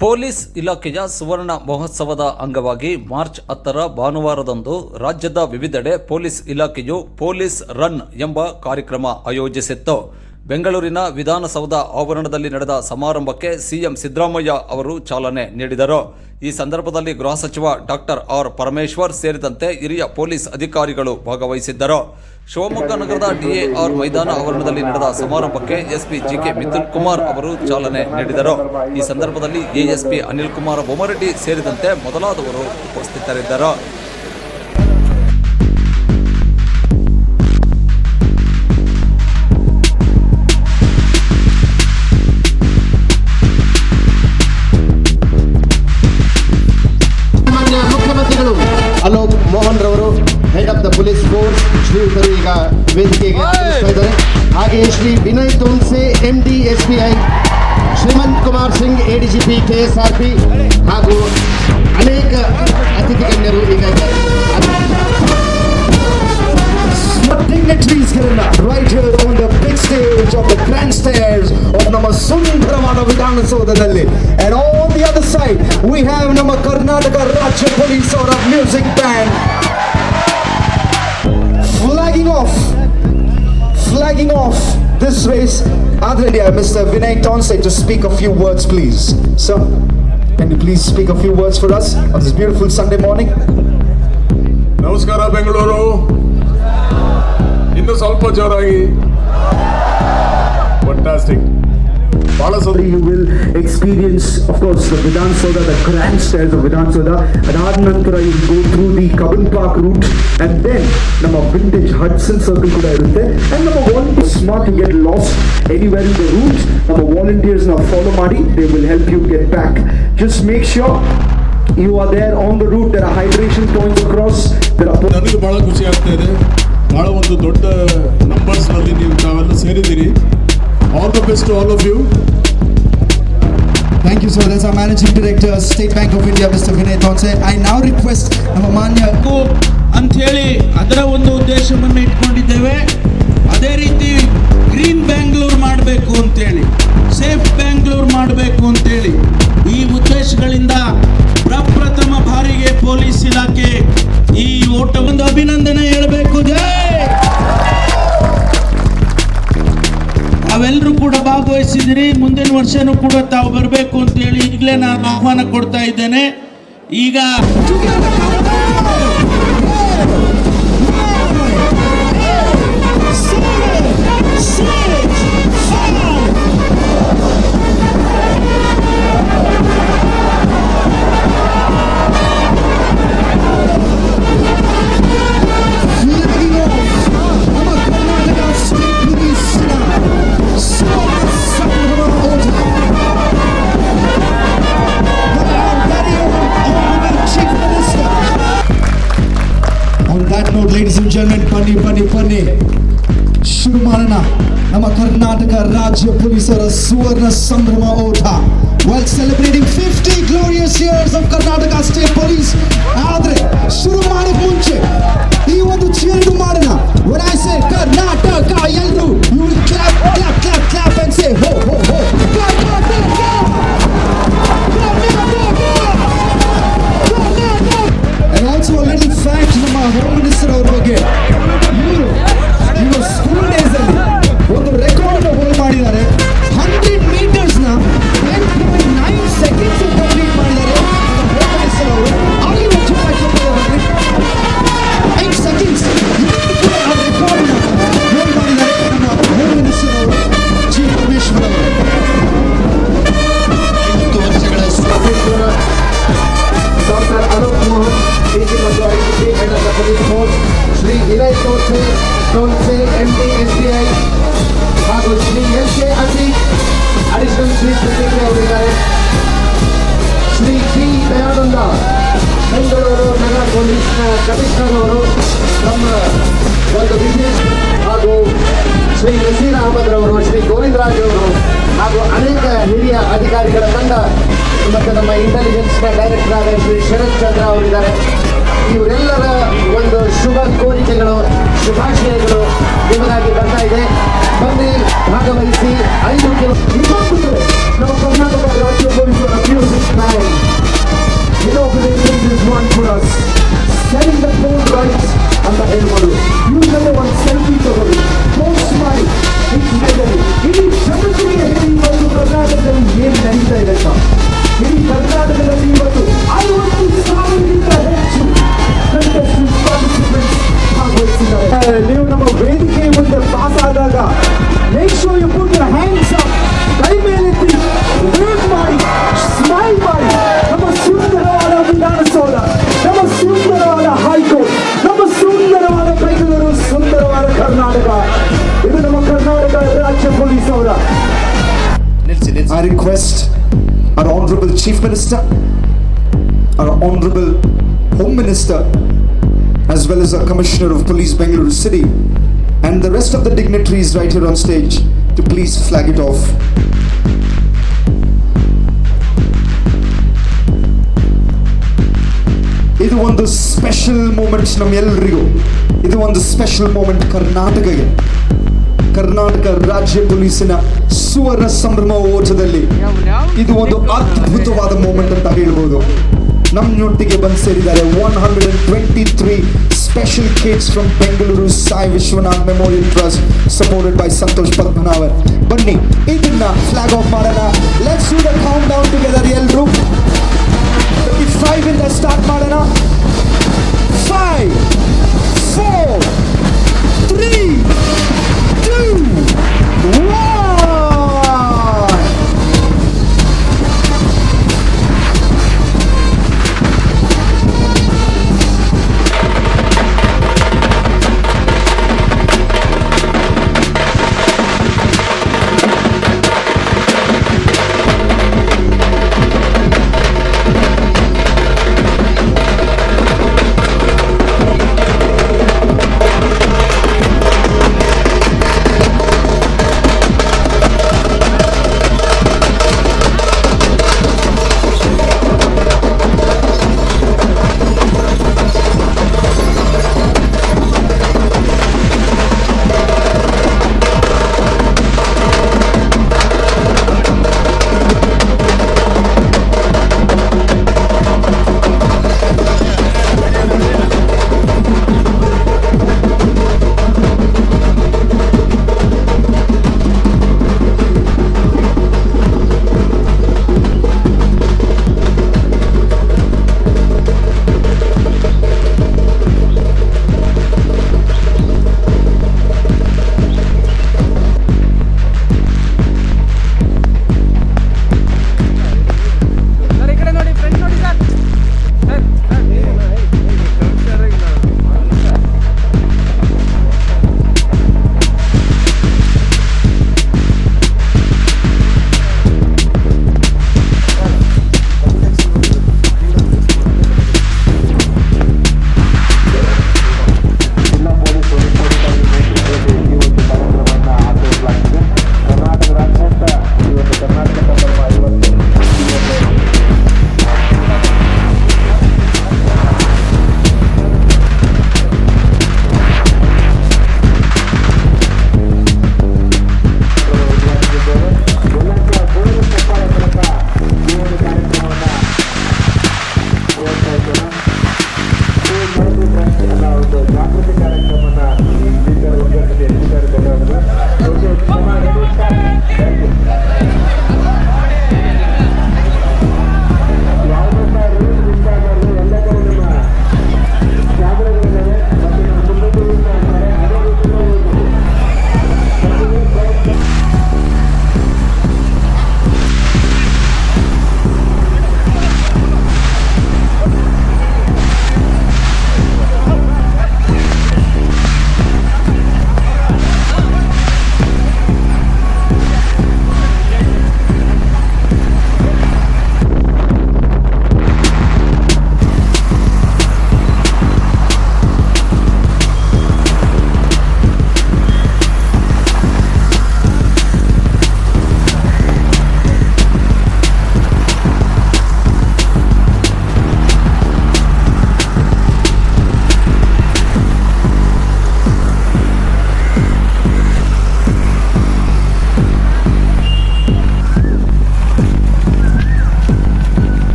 Police ಇಲಾಖೆಯ ಸುವರ್ಣ ಮಹೋತ್ಸವದ ಅಂಗವಾಗಿ ಮಾರ್ಚ್ ಹತ್ತರ ಭಾನುವಾರದಂದು ರಾಜ್ಯದ ವಿವಿಧೆಡೆ ಪೊಲೀಸ್ ಇಲಾಖೆಯು ಪೊಲೀಸ್ ರನ್ ಎಂಬ ಕಾರ್ಯಕ್ರಮ ಆಯೋಜಿಸಿತ್ತು. ಬೆಂಗಳೂರಿನ ವಿಧಾನಸೌಧ ಆವರಣದಲ್ಲಿ ನಡೆದ ಸಮಾರಂಭಕ್ಕೆ ಸಿಎಂ ಸಿದ್ದರಾಮಯ್ಯ ಅವರು ಚಾಲನೆ ನೀಡಿದರು. ಈ ಸಂದರ್ಭದಲ್ಲಿ ಗೃಹ ಸಚಿವ ಡಾಕ್ಟರ್ ಆರ್ ಪರಮೇಶ್ವರ್ ಸೇರಿದಂತೆ ಹಿರಿಯ ಪೊಲೀಸ್ ಅಧಿಕಾರಿಗಳು ಭಾಗವಹಿಸಿದ್ದರು. ಶಿವಮೊಗ್ಗ ನಗರದ ಡಿಎಆರ್ ಮೈದಾನ ಆವರಣದಲ್ಲಿ ನಡೆದ ಸಮಾರಂಭಕ್ಕೆ ಎಸ್ಪಿ ಜಿಕೆ ಮಿಥುನ್ ಕುಮಾರ್ ಅವರು ಚಾಲನೆ ನೀಡಿದರು. ಈ ಸಂದರ್ಭದಲ್ಲಿ ಎಎಸ್ಪಿ ಅನಿಲ್ ಕುಮಾರ್ ಬೊಮ್ಮರೆಡ್ಡಿ ಸೇರಿದಂತೆ ಮೊದಲಾದವರು ಉಪಸ್ಥಿತರಿದ್ದರು. ವೇದಿಕೆಗೆ ಆಗಮಿಸ್ತಾ ಇದ್ದಾರೆ ಹಾಗೆಯೇ Shri Vinay Thonse M D S P I Shrimant Kumar Singh A D G P K S R P ಹಾಗೂ ಅನೇಕ ಅತಿಥಿ ಗಣ್ಯರು ಈಗ ಇದ್ದಾರೆ. Dignitaries right here on the big stage of the grand stairs of ನಮ್ಮ ಸುಂದರವಾದ ವಿಧಾನಸೌಧದಲ್ಲಿ and on the other side we have ನಮ್ಮ ಕರ್ನಾಟಕ ರಾಜ್ಯ ಪೊಲೀಸ್ ಅವರ music flagging off this race Adrian Mr. Vinay Tonse to speak a few words please sir can you please speak a few words for us on this beautiful Sunday morning ನಮಸ್ಕಾರ ಬೆಂಗಳೂರು ಇನ್ನು ಸ್ವಲ್ಪ ಜೋರಾಗಿ fantastic ಬಹಳ ಸಂತೋಷ you will experience, of course, the Vidhan Soda, the grand stairs of Vidhan Soda. ಅದಾದ ನಂತರ you go through the Kaban Park route and then Nama vintage Hudson Circle kuda irutte. and ನಮ್ಮ volunteers not to get lost anywhere in the route ನಮ್ಮ volunteers ನ follow ಮಾಡಿ they will help you get back. Just make sure you are there on the route. There are hydration points across. There are ನನಗೆ ಬಹಳ ಖುಷಿ ಆಗ್ತಾ ಇದೆ ಬಹಳ ಒಂದು ದೊಡ್ಡ ನಂಬರ್ಸ್ನಲ್ಲಿ ನೀವು ತಾವೆಲ್ಲ ಸೇರಿದ್ದೀರಿ all the best all of you Thank you, sir. That's our Managing Director, State Bank of India, Mr. Vinay Tonse. I now request ನಮ್ಮ ಮಾನ್ಯ ಅಂಥೇಳಿ ಅದರ ಒಂದು ಉದ್ದೇಶವನ್ನು ಇಟ್ಕೊಂಡಿದ್ದೇವೆ ಅದೇ ರೀತಿ ಗ್ರೀನ್ ಬ್ಯಾಂಗ್ಳೂರ್ ಮಾಡಬೇಕು ಅಂತೇಳಿ ಸೇಫ್ ಬ್ಯಾಂಗ್ಳೂರ್ ಮಾಡಬೇಕು ಅಂತೇಳಿ ಈ ಉದ್ದೇಶಗಳಿಂದ ಭಾಗವಹಿಸಿದಿರಿ ಮುಂದಿನ ವರ್ಷನೂ ಕೂಡ ತಾವು ಬರಬೇಕು ಅಂತೇಳಿ ಈಗಲೇ ನಾನು ಆಹ್ವಾನ ಕೊಡ್ತಾ ಇದ್ದೇನೆ. ಈಗ note, ladies and gentlemen, ಬನ್ನಿ ಬನ್ನಿ ಬನ್ನಿ ಶುರು ಮಾಡೋಣ ನಮ್ಮ ಕರ್ನಾಟಕ ರಾಜ್ಯ ಪೊಲೀಸರ ಸುವರ್ಣ ಸಂಭ್ರಮ ಓಟ while celebrating 50 glorious years of Karnataka state police ಆದ್ರೆ ಶುರು ಮಾಡಕ್ ಮುಂಚೆ ಈ ಒಂದು ಚೇಂಜ್ ಮಾಡೋಣ Vinay Thonse Thonse M D S B I ಹಾಗೂ Shri L K Ateeq additional Shri secretary ಅವರಿದ್ದಾರೆ ಶ್ರೀ ಪಿ ದಯಾನಂದ ಬೆಂಗಳೂರು ನಗರ ಪೊಲೀಸ್ನ ಕಮಿಷನರ್ ನಮ್ಮ ಒಂದು ವಿಶೇಷ ಹಾಗೂ ಶ್ರೀ ನಸೀರ್ ಅಹಮದ್ ರವರು ಶ್ರೀ ಗೋವಿಂದರಾಜ್ ಅವರು ಹಾಗೂ ಅನೇಕ ಹಿರಿಯ ಅಧಿಕಾರಿಗಳ ತಂಡ ಮತ್ತು ನಮ್ಮ ಇಂಟೆಲಿಜೆನ್ಸ್ನ ಡೈರೆಕ್ಟರ್ ಆದ ಶ್ರೀ ಶರತ್ ಚಂದ್ರ ಅವರಿದ್ದಾರೆ ಇವರೆಲ್ಲರ ಶುಭ ಕೋರಿಕೆಗಳು ಶುಭಾಶಯಗಳು ನಿಮಗಾಗಿ ಬರ್ತಾ ಇದೆ. ಬನ್ನಿ ಭಾಗವಹಿಸಿ. Honorable Chief Minister, our Honorable Home Minister, as well as our Commissioner of Police Bangalore City, and the rest of the dignitaries right here on stage to please flag it off. ಇದು ಒಂದು special moment ನಮ್ಮೆಲ್ಲರಿಗೂ ಇದು ಒಂದು special moment ಕರ್ನಾಟಕಗೆ Karnataka ರಾಜ್ಯ ಪೊಲೀಸಿನ ಸುವರ್ಣ ಸಂಭ್ರಮ ಓಟದಲ್ಲಿ ಇದು ಒಂದು ಅದ್ಭುತವಾದ ಮೂಮೆಂಟ್ ಅಂತ ಹೇಳ್ಬೋದು. ನಮ್ಮೊಟ್ಟಿಗೆ ಬಂದು ಸೇರಿದ್ದಾರೆ one hundred and twenty three special kids from Bengaluru Sai Vishwanath memorial trust supported by Santosh ಪದ್ಮನಾಭರ್ ಬನ್ನಿ, ಇದನ್ನ ಫ್ಲಾಗ್ ಆಫ್ ಮಾಡೋಣ. Let's do the count down together ಎಲ್ಲರೂ ಫೈವ್ ಇಂದ ಸ್ಟಾರ್ಟ್ ಮಾಡೋಣ. ಫೈವ್